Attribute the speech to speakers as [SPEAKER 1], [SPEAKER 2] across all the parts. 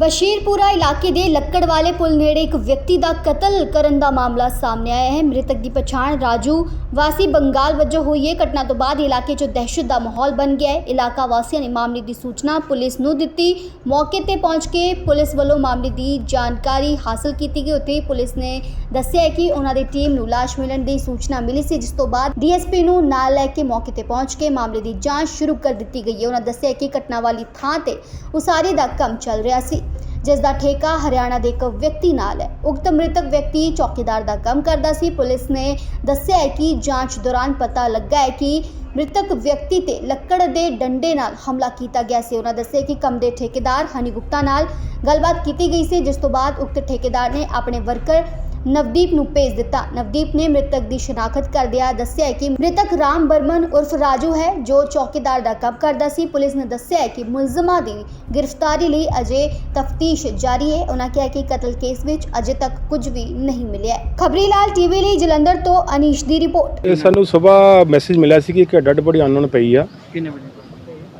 [SPEAKER 1] ਬਸ਼ੀਰਪੁਰਾ ਇਲਾਕੇ ਦੇ ਲੱਕੜ ਵਾਲੇ ਪੁਲ ਨੇੜੇ ਇੱਕ ਵਿਅਕਤੀ ਦਾ ਕਤਲ ਕਰਨ ਦਾ ਮਾਮਲਾ ਸਾਹਮਣੇ ਆਇਆ ਹੈ। ਮ੍ਰਿਤਕ ਦੀ ਪਛਾਣ ਰਾਜੂ ਵਾਸੀ ਬੰਗਾਲ ਵਜੋਂ ਹੋਈ ਹੈ। ਘਟਨਾ ਤੋਂ ਬਾਅਦ ਇਲਾਕੇ 'ਚ ਦਹਿਸ਼ਤ ਦਾ ਮਾਹੌਲ ਬਣ ਗਿਆ ਹੈ। ਇਲਾਕਾ ਵਾਸੀਆਂ ਨੇ ਮਾਮਲੇ ਦੀ ਸੂਚਨਾ ਪੁਲਿਸ ਨੂੰ ਦਿੱਤੀ। ਮੌਕੇ ਤੇ ਪਹੁੰਚ ਕੇ ਪੁਲਿਸ ਵੱਲੋਂ ਮਾਮਲੇ ਦੀ ਜਾਣਕਾਰੀ ਹਾਸਲ ਕੀਤੀ ਗਈ। ਉੱਥੇ ਪੁਲਿਸ ਨੇ ਦੱਸਿਆ ਕਿ ਉਹਨਾਂ ਦੀ ਟੀਮ ਨੂੰ ਲਾਸ਼ ਮਿਲਣ ਦੀ ਸੂਚਨਾ ਮਿਲੀ ਸੀ। ਜਿਸ ਤੋਂ ਬਾਅਦ ਡੀਐਸਪੀ ਨੂੰ ਨਾਲ ਲੈ ਕੇ ਮੌਕੇ ਤੇ ਪਹੁੰਚ ਕੇ ਮਾਮਲੇ ਦੀ ਜਾਂਚ ਸ਼ੁਰੂ ਕਰ ਦਿੱਤੀ ਗਈ ਹੈ। ਉਹਨਾਂ ਦੱਸਿਆ ਕਿ ਘਟਨਾ ਵਾਲੀ ਥਾਂ ਤੇ ਉਸਾਰੀ ਦਾ ਕੰਮ ਚੱਲ ਰਿਹਾ ਸੀ। ਜਿਸ ਦਾ ਠੇਕਾ ਹਰਿਆਣਾ ਦੇ ਇੱਕ ਵਿਅਕਤੀ ਨਾਲ ਹੈ। ਉਕਤ ਮ੍ਰਿਤਕ ਵਿਅਕਤੀ ਚੌਕੀਦਾਰ ਦਾ ਕੰਮ ਕਰਦਾ ਸੀ। ਪੁਲਿਸ ਨੇ ਦੱਸਿਆ ਹੈ ਕਿ ਜਾਂਚ ਦੌਰਾਨ ਪਤਾ ਲੱਗਾ ਹੈ ਕਿ ਮ੍ਰਿਤਕ ਵਿਅਕਤੀ ਤੇ ਲੱਕੜ ਦੇ ਡੰਡੇ ਨਾਲ ਹਮਲਾ ਕੀਤਾ ਗਿਆ ਸੀ। ਉਹਨਾਂ ਦੱਸਿਆ ਕਿ ਕੰਮ ਦੇ ਠੇਕੇਦਾਰ ਹਨੀ ਗੁਪਤਾ ਨਾਲ ਗੱਲਬਾਤ ਕੀਤੀ ਗਈ ਸੀ, ਜਿਸ ਤੋਂ ਬਾਅਦ ਉਕਤ ਠੇਕੇਦਾਰ ਨੇ ਆਪਣੇ ਵਰਕਰ ਨਵਦੀਪ ਨੂੰ ਭੇਜ ਦਿੱਤਾ। ਨਵਦੀਪ ਨੇ ਮ੍ਰਿਤਕ ਦੀ ਸ਼ਨਾਖਤ ਕਰਦਿਆਂ ਦੱਸਿਆ ਕਿ ਮ੍ਰਿਤਕ ਰਾਮ ਬਰਮਨ ਉਰਫ ਰਾਜੂ ਹੈ ਜੋ ਚੌਕੀਦਾਰ ਦਾ ਕੰਮ ਕਰਦਾ ਸੀ। ਪੁਲਿਸ ਨੇ ਦੱਸਿਆ ਕਿ ਮੁਲਜ਼ਮਾਂ ਦੀ ਗ੍ਰਿਫਤਾਰੀ ਲਈ ਅਜੇ ਤਫਤੀਸ਼ ਜਾਰੀ ਹੈ। ਉਹਨਾਂ ਕਿਹਾ ਕਿ ਕਤਲ ਕੇਸ ਵਿੱਚ ਅਜੇ ਤੱਕ ਕੁਝ ਵੀ ਨਹੀਂ ਮਿਲਿਆ ਹੈ। ਖਬਰੀ ਲਾਲ ਟੀਵੀ ਲਈ ਜਲੰਧਰ ਤੋਂ ਅਨੀਸ਼ ਦੀ ਰਿਪੋਰਟ।
[SPEAKER 2] ਇਹ ਸਾਨੂੰ ਸਵੇਰ ਮੈਸੇਜ ਮਿਲਿਆ ਸੀ ਕਿ ਇੱਕ ਡੈਡ ਬੋਡੀ ਅਨਨੋਨ ਪਈ ਆ।
[SPEAKER 3] ਕਿੰਨੇ ਵਜੇ?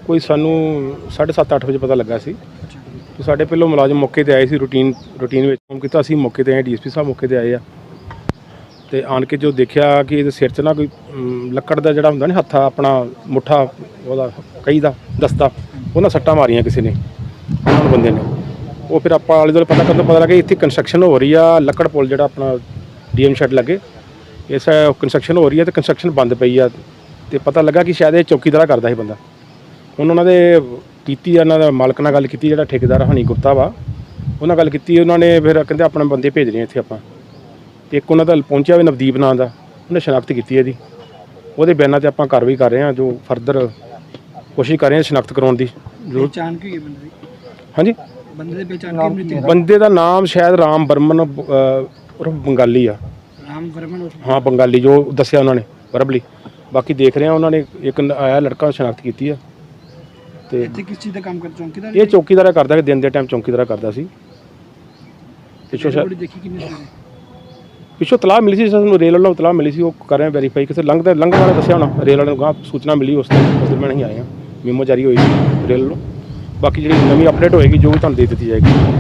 [SPEAKER 2] ਕੋਈ ਸਾਨੂੰ 7:30 8 ਵਜੇ ਪਤਾ ਲੱਗਾ ਸੀ। ਤੇ ਸਾਡੇ ਪਹਿਲੋਂ ਮੁਲਾਜ਼ਮ ਮੌਕੇ ਤੇ ਆਏ ਸੀ ਰੂਟੀਨ ਰੂਟੀਨ ਵਿੱਚ ਕੰਮ ਕੀਤਾ ਅਸੀਂ ਮੌਕੇ ਤੇ ਆਏ ਡੀਐਸਪੀ ਸਾਹਿਬ ਮੌਕੇ ਤੇ ਆਏ ਆ। ਤੇ ਆਣ ਕੇ ਜੋ ਦੇਖਿਆ ਕਿ ਇਹਦੇ ਸਿਰ 'ਚ ਨਾ ਕੋਈ ਅਮ, ਲੱਕੜ ਦਾ ਜਿਹੜਾ ਹੁੰਦਾ ਨਾ ਹੱਥਾ ਆਪਣਾ ਮੁੱਠਾ ਉਹਦਾ ਕਈ ਦਾ ਦਸਤਾ ਉਹਨਾਂ ਸੱਟਾਂ ਮਾਰੀਆਂ ਕਿਸੇ ਨੇ ਉਹਨਾਂ ਬੰਦੇ ਨੇ। ਉਹ ਫਿਰ ਆਪਾਂ ਆਲੇ ਦੁਆਲੇ ਪਤਾ ਕਰਨ ਤੋਂ ਪਤਾ ਲੱਗਾ ਇੱਥੇ ਕੰਸਟਰਕਸ਼ਨ ਹੋ ਰਹੀ ਆ ਲੱਕੜ ਪੁਲ ਜਿਹੜਾ ਆਪਣਾ ਡੀਐਮ ਸ਼ੈਡ ਲੱਗੇ। ਇਸ ਕੰਸਟਰਕਸ਼ਨ ਹੋ ਰਹੀ ਆ ਤੇ ਕੰਸਟਰਕਸ਼ਨ ਬੰਦ ਪਈ ਆ। ਤੇ ਪਤਾ ਲੱਗਾ ਕਿ ਸ਼ਾਇਦ ਇਹ ਚੌਕੀਦਾਰਾ ਕਰਦਾ ਸੀ ਬੰਦਾ। ਹੁਣ ਉਹਨਾਂ ਦੇ ਕੀਤੀ ਆ, ਉਹਨਾਂ ਦਾ ਮਾਲਕ ਨਾਲ ਗੱਲ ਕੀਤੀ ਜਿਹੜਾ ਠੇਕੇਦਾਰ ਹਣੀ ਗੁਪਤਾ ਵਾ ਉਹਨਾਂ ਗੱਲ ਕੀਤੀ ਉਹਨਾਂ ਨੇ ਫਿਰ ਕਹਿੰਦੇ ਆਪਣੇ ਬੰਦੇ ਭੇਜਣੇ ਆ ਇੱਥੇ ਆਪਾਂ। ਤੇ ਇੱਕ ਉਹਨਾਂ ਦਾ ਪਹੁੰਚਿਆ ਵੀ ਨਵਦੀਪ ਨਾਂ ਦਾ ਉਹਨੇ ਸ਼ਨਾਖਤ ਕੀਤੀ ਹੈ ਜੀ ਉਹਦੇ ਬਿਆਨਾਂ ਤੇ ਆਪਾਂ ਕਾਰਵਾਈ ਕਰ ਰਹੇ ਹਾਂ ਜੋ ਫਰਦਰ ਕੋਸ਼ਿਸ਼ ਕਰ ਰਹੇ ਹਾਂ ਸ਼ਨਾਖਤ ਕਰਾਉਣ ਦੀ।
[SPEAKER 3] ਪਹਿਚਾਣ ਕੀ ਹੈ ਬੰਦੇ ਦੀ?
[SPEAKER 2] ਹਾਂਜੀ?
[SPEAKER 3] ਬੰਦੇ ਦੀ ਪਹਿਚਾਣ ਕੀ ਮ੍ਰਿਤਕ
[SPEAKER 2] ਬੰਦੇ ਦਾ ਨਾਮ ਸ਼ਾਇਦ ਰਾਮ ਬਰਮਨ ਉਰਫ ਬੰਗਾਲੀ ਆ।
[SPEAKER 3] ਰਾਮ ਵਰਮਨ ਉਸ
[SPEAKER 2] ਹਾਂ ਬੰਗਾਲੀ ਜੋ ਦੱਸਿਆ ਉਹਨਾਂ ਨੇ ਵਰਬਲੀ ਬਾਕੀ ਦੇਖ ਰਹੇ ਹਾਂ ਉਹਨਾਂ ਨੇ ਇੱਕ ਆਇਆ ਲੜਕਾ ਸ਼ਨਾਖਤ ਕੀਤੀ ਆ। ਤੇ
[SPEAKER 3] ਇੱਥੇ ਕਿਸ ਚੀਜ਼ ਦਾ ਕੰਮ ਕਰ ਚੌਂਕੀਦਾਰ
[SPEAKER 2] ਇਹ ਚੌਕੀਦਾਰਾ ਕਰਦਾ ਕਿ ਦਿਨ ਦੇ ਟਾਈਮ ਚੌਕੀਦਾਰਾ ਕਰਦਾ ਸੀ। ਪਿੱਛੋਂ ਸ਼ਾਇਦ
[SPEAKER 3] ਦੇਖੀ ਕਿੰਨੇ
[SPEAKER 2] ਪਿੱਛੋਂ ਤਲਾਹ ਮਿਲੀ ਸੀ ਸਾਨੂੰ ਰੇਲ ਵੱਲੋਂ ਤਲਾਹ ਮਿਲੀ ਸੀ ਉਹ ਕਰ ਰਹੇ ਵੈਰੀਫਾਈ ਕਿਸੇ ਲੰਘਦਾ ਲੰਘਣ ਵਾਲੇ ਦੱਸਿਆ ਹੋਣਾ ਰੇਲ ਵਾਲੇ ਨੂੰ ਗਾਂ ਸੂਚਨਾ ਮਿਲੀ ਉਸ ਤੋਂ ਉਸ ਦਿਨ ਮੈਂ ਨਹੀਂ ਆਇਆ। ਮੀਮੋ ਜਾਰੀ ਹੋਈ ਸੀ ਰੇਲ ਵੱਲੋਂ ਬਾਕੀ ਜਿਹੜੀ ਨਵੀਂ ਅਪਡੇਟ ਹੋਏਗੀ ਜੋ ਵੀ ਤੁਹਾਨੂੰ ਦੇ ਦਿੱਤੀ ਜਾਏਗੀ।